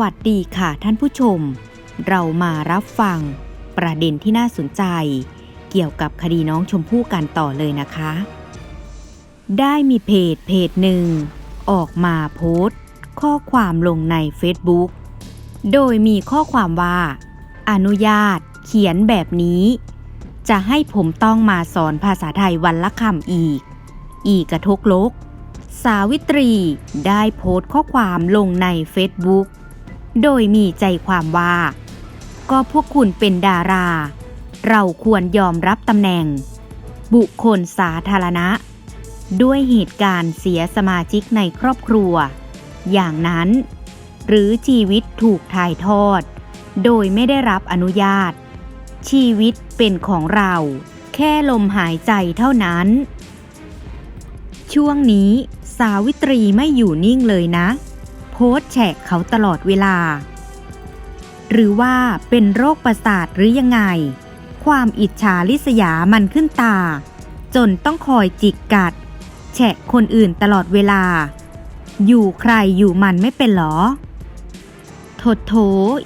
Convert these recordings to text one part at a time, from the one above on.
วัสดีค่ะท่านผู้ชม เรามารับฟังประเด็นที่น่าสนใจ เกี่ยวกับคดีน้องชมพู่กันต่อเลยนะคะ ได้มีเพจเพจหนึ่ง ออกมาโพสต์ ข้อความลงใน Facebook โดยมีข้อความว่า อนุญาตเขียนแบบนี้ จะให้ผมต้องมาสอนภาษาไทยวันละคำอีก อีกกระทกลก สาวิตรีได้โพสต์ข้อความลงใน Facebook โดยมีใจความว่า ก็พวกคุณเป็นดารา เราควรยอมรับตำแหน่ง บุคคลสาธารณะ ด้วยเหตุการณ์เสียสมาชิกในครอบครัว อย่างนั้น หรือชีวิตถูกถ่ายทอด โดยไม่ได้รับอนุญาต ชีวิตเป็นของเรา แค่ลมหายใจเท่านั้น ช่วงนี้สาวิตรีไม่อยู่นิ่งเลยนะ โพสแฉกเขาตลอดเวลา หรือว่าเป็นโรคประสาทหรือยังไง ความอิจฉาริษยามันขึ้นตา จนต้องคอยจิกกัด แฉะคนอื่นตลอดเวลา อยู่ใครอยู่มันไม่เป็นหรอโถโถ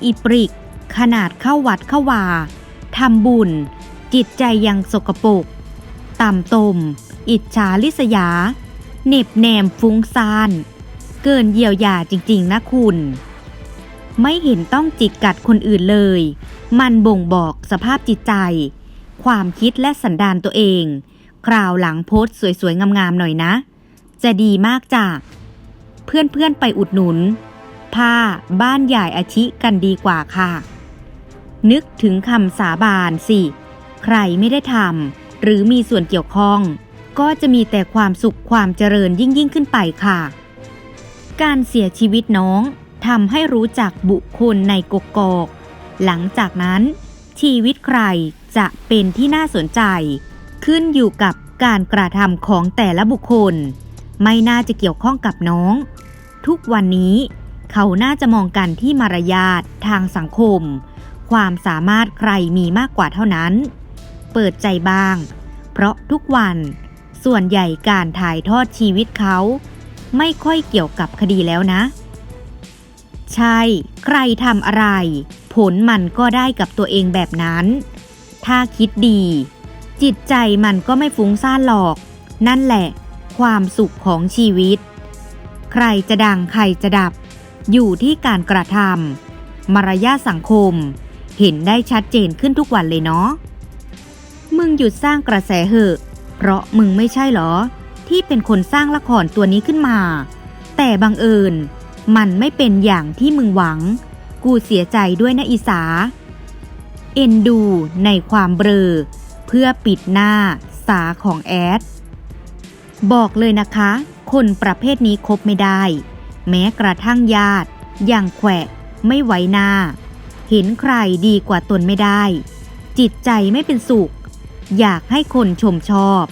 อีปริก ขนาดเข้าวัดเข้าวาทำบุญ จิตใจยังสกปรกต่ำตม อิจฉาริษยาเหน็บแนมฟุ้งซ่าน เกินเยียวยาจริงๆ นะคุณ ไม่เห็นต้องจิกกัดคนอื่นเลย มันบ่งบอกสภาพจิตใจ ความคิดและสันดานตัวเอง คราวหลังโพสต์สวยๆ งามๆ หน่อยนะ จะดีมากจ้ะ เพื่อนๆ ไปอุดหนุน ผ้าบ้านใหญ่อาชิกันดีกว่าค่ะ นึกถึงคำสาบานสิ ใครไม่ได้ทำหรือมีส่วนเกี่ยวข้องก็จะมีแต่ความสุขความเจริญยิ่งยิ่งขึ้นไปค่ะ การเสียชีวิตน้องทำให้รู้จักบุคคลในกกอก หลังจากนั้น ชีวิตใครจะเป็นที่น่าสนใจ ขึ้นอยู่กับการกระทำของแต่ละบุคคล ไม่น่าจะเกี่ยวข้องกับน้อง ทุกวันนี้ เขาน่าจะมองกันที่มารยาททางสังคม ความสามารถใครมีมากกว่าเท่านั้น เปิดใจบ้าง เพราะทุกวัน ส่วนใหญ่การถ่ายทอดชีวิตเขา ไม่ค่อยเกี่ยวกับคดีแล้วนะ ใช่ ใครทำอะไร ผลมันก็ได้กับตัวเองแบบนั้น ถ้าคิดดี จิตใจมันก็ไม่ฟุ้งซ่านหรอก นั่นแหละ ความสุขของชีวิต ใครจะดังใครจะดับ อยู่ที่การกระทำมารยาสังคม เห็นได้ชัดเจนขึ้นทุกวันเลยเนาะมึงหยุดสร้างกระแสเหอะ เพราะมึงไม่ใช่หรอ ที่เป็นคนสร้างละครตัวนี้ขึ้นมา แต่บังเอิญ มันไม่เป็นอย่างที่มึงหวัง กูเสียใจด้วยนะอีสา เอ็นดูในความเบลอเพื่อปิดหน้าสาของแอด บอกเลยนะคะ คนประเภทนี้คบไม่ได้ แม้กระทั่งญาติยังแขวะไม่ไว้หน้า เห็นใครดีกว่าตนไม่ได้ จิตใจไม่เป็นสุข อยากให้คนชมชอบ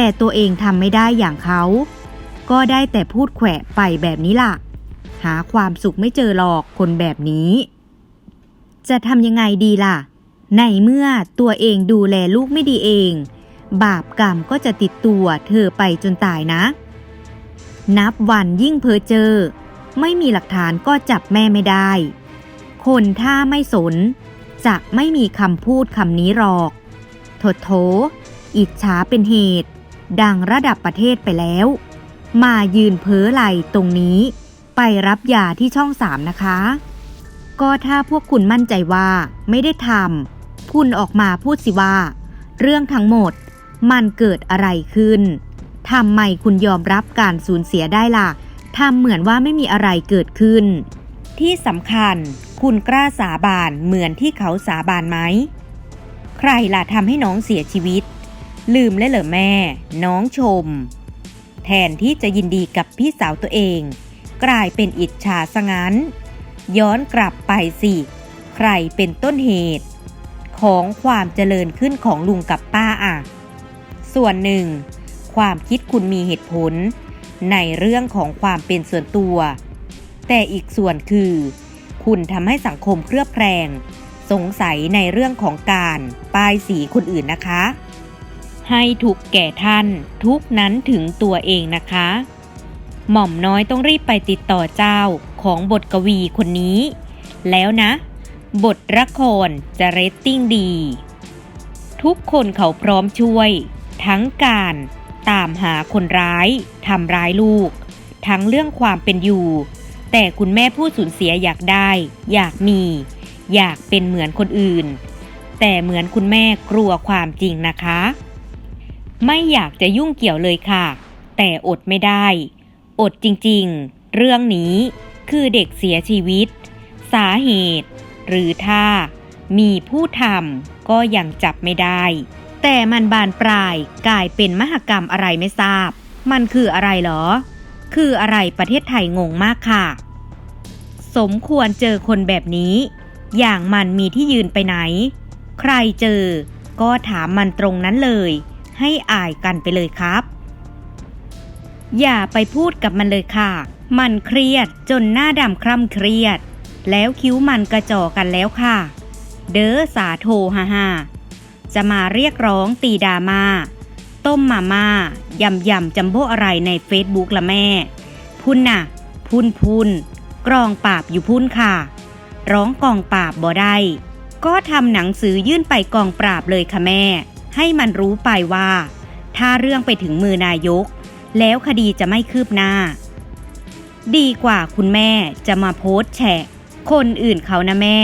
แต่ตัวเองทำไม่ได้อย่างเขา ก็ได้แต่พูดแขวะไปแบบนี้ล่ะ หาความสุขไม่เจอหรอกคนแบบนี้ จะทำยังไงดีล่ะ ในเมื่อตัวเองดูแลลูกไม่ดีเอง บาปกรรมก็จะติดตัวเธอไปจนตายนะ นับวันยิ่งเพอเจอ ไม่มีหลักฐานก็จับแม่ไม่ได้ คนถ้าไม่สน จะไม่มีคำพูดคำนี้หรอก โถโถอิจฉาเป็นเหตุ ดังระดับประเทศไปแล้ว มายืนเพ้อไหลตรงนี้ ไปรับยาที่ช่องสามนะคะ ก็ถ้าพวกคุณมั่นใจว่าไม่ได้ทำคุณออกมาพูดสิว่า เรื่องทั้งหมดมันเกิดอะไรขึ้นทำไมคุณยอมรับการสูญเสียได้ล่ะทำเหมือนว่าไม่มีอะไรเกิดขึ้น ที่สำคัญคุณกล้าสาบานเหมือนที่เขาสาบานไหม ใครล่ะทำให้น้องเสียชีวิต ลืมเลยเหรอแม่ น้องชม แทนที่จะยินดีกับพี่สาวตัวเอง กลายเป็นอิจฉาซะงั้น ย้อนกลับไปสิ ใครเป็นต้นเหตุ ของความเจริญขึ้นของลุงกับป้าอะ ส่วนหนึ่ง ความคิดคุณมีเหตุผล ในเรื่องของความเป็นส่วนตัว แต่อีกส่วนคือ คุณทำให้สังคมเครือบแคลงสงสัยในเรื่องของการป้ายสีคนอื่นนะคะ ให้ทุกแก่ท่าน ทุกนั้นถึงตัวเองนะคะ หม่อมน้อยต้องรีบไปติดต่อเจ้าของบทกวีคนนี้ แล้วนะ บทละครจะเรตติ้งดี ทุกคนเขาพร้อมช่วย ทั้งการตามหาคนร้ายทำร้ายลูก ทั้งเรื่องความเป็นอยู่ แต่คุณแม่ผู้สูญเสียอยากได้ อยากมี อยากเป็นเหมือนคนอื่น แต่เหมือนคุณแม่กลัวความจริงนะคะ ไม่อยากจะยุ่งเกี่ยวเลยค่ะ แต่อดไม่ได้ อดจริงๆ เรื่องนี้คือเด็กเสียชีวิต สาเหตุ หรือถ้า มีผู้ทำก็ยังจับไม่ได้ แต่มันบานปลายกลายเป็นมหกรรมอะไรไม่ทราบ มันคืออะไรเหรอ คืออะไรประเทศไทยงงมากค่ะ สมควรเจอคนแบบนี้ อย่างมันมีที่ยืนไปไหน ใครเจอก็ถามมันตรงนั้นเลย ให้อายกันไปเลยครับ อย่าไปพูดกับมันเลยค่ะ มันเครียดจนหน้าดำคร่ำเครียด แล้วคิ้วมันกระจอกันแล้วค่ะ เด้อสาโทฮ่าฮาจะมาเรียกร้องตีดามาต้มมาม่ายำยำจัมโบ้อะไรในเฟซบุ๊กละแม่ พุ่นน่ะ พุ่นพุ่นกรองปราบอยู่พุ่นค่ะ ร้องกองปราบบ่ได้ก็ทำหนังสือยื่นไปกองปราบเลยค่ะแม่ ให้มันรู้ไปว่า ถ้าเรื่องไปถึงมือนายก แล้วคดีจะไม่คืบหน้า ดีกว่าคุณแม่จะมาโพสแฉะ คนอื่นเขานะแม่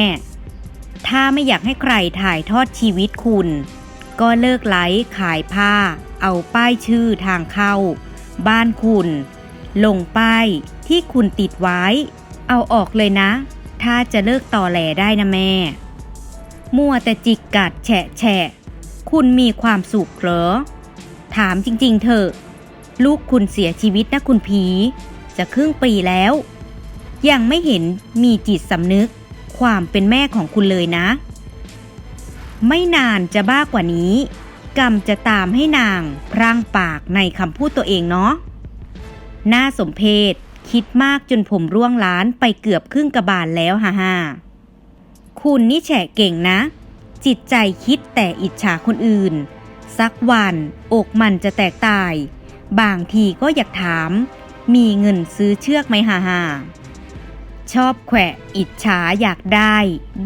ถ้าไม่อยากให้ใครถ่ายทอดชีวิตคุณ ก็เลิกไลฟ์ขายผ้า เอาป้ายชื่อทางเข้า บ้านคุณ ลงป้ายที่คุณติดไว้ เอาออกเลยนะ ถ้าจะเลิกต่อแหลได้นะแม่ มัวแต่จิกกัดแฉะแฉะ คุณมีความสุขเหรอ ถามจริง ๆ เถอะ ลูกคุณเสียชีวิตนะคุณผี จะครึ่งปีแล้ว ยังไม่เห็นมีจิตสำนึก ความเป็นแม่ของคุณเลยนะ ไม่นานจะบ้ากว่านี้ กรรมจะตามให้นางพร่างปากในคำพูดตัวเองเนาะน่าสมเพชคิดมากจนผมร่วงล้านไปเกือบครึ่งกระบาลแล้วฮ่าฮ่าคุณนี่แฉะเก่งนะ จิตใจคิดแต่อิจฉาคนอื่น สักวันอกมันจะแตกตาย บางทีก็อยากถาม มีเงินซื้อเชือกไหมฮ่าฮ่าชอบแขวะอิจฉาอยากได้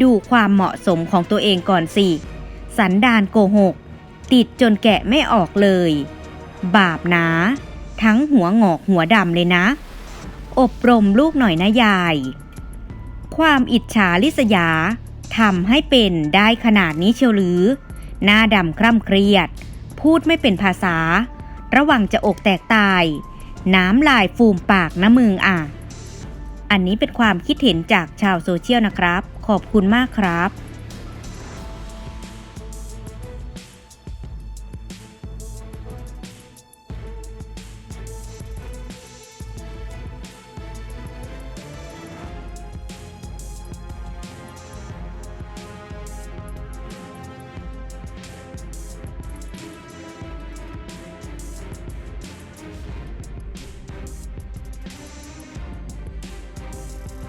ดูความเหมาะสมของตัวเองก่อนสิ สันดานโกหก ติดจนแกะไม่ออกเลย บาปนะ ทั้งหัวงอกหัวดำเลยนะ อบรมลูกหน่อยนะยาย ความอิจฉาลิษยา ทำให้เป็นได้ขนาดนี้เชียวหรือ หน้าดำคร่ำเครียด พูดไม่เป็นภาษา ระวังจะอกแตกตาย น้ำลายฟูมปากนะมึงอะ อันนี้เป็นความคิดเห็นจากชาวโซเชียลนะครับ ขอบคุณมากครับ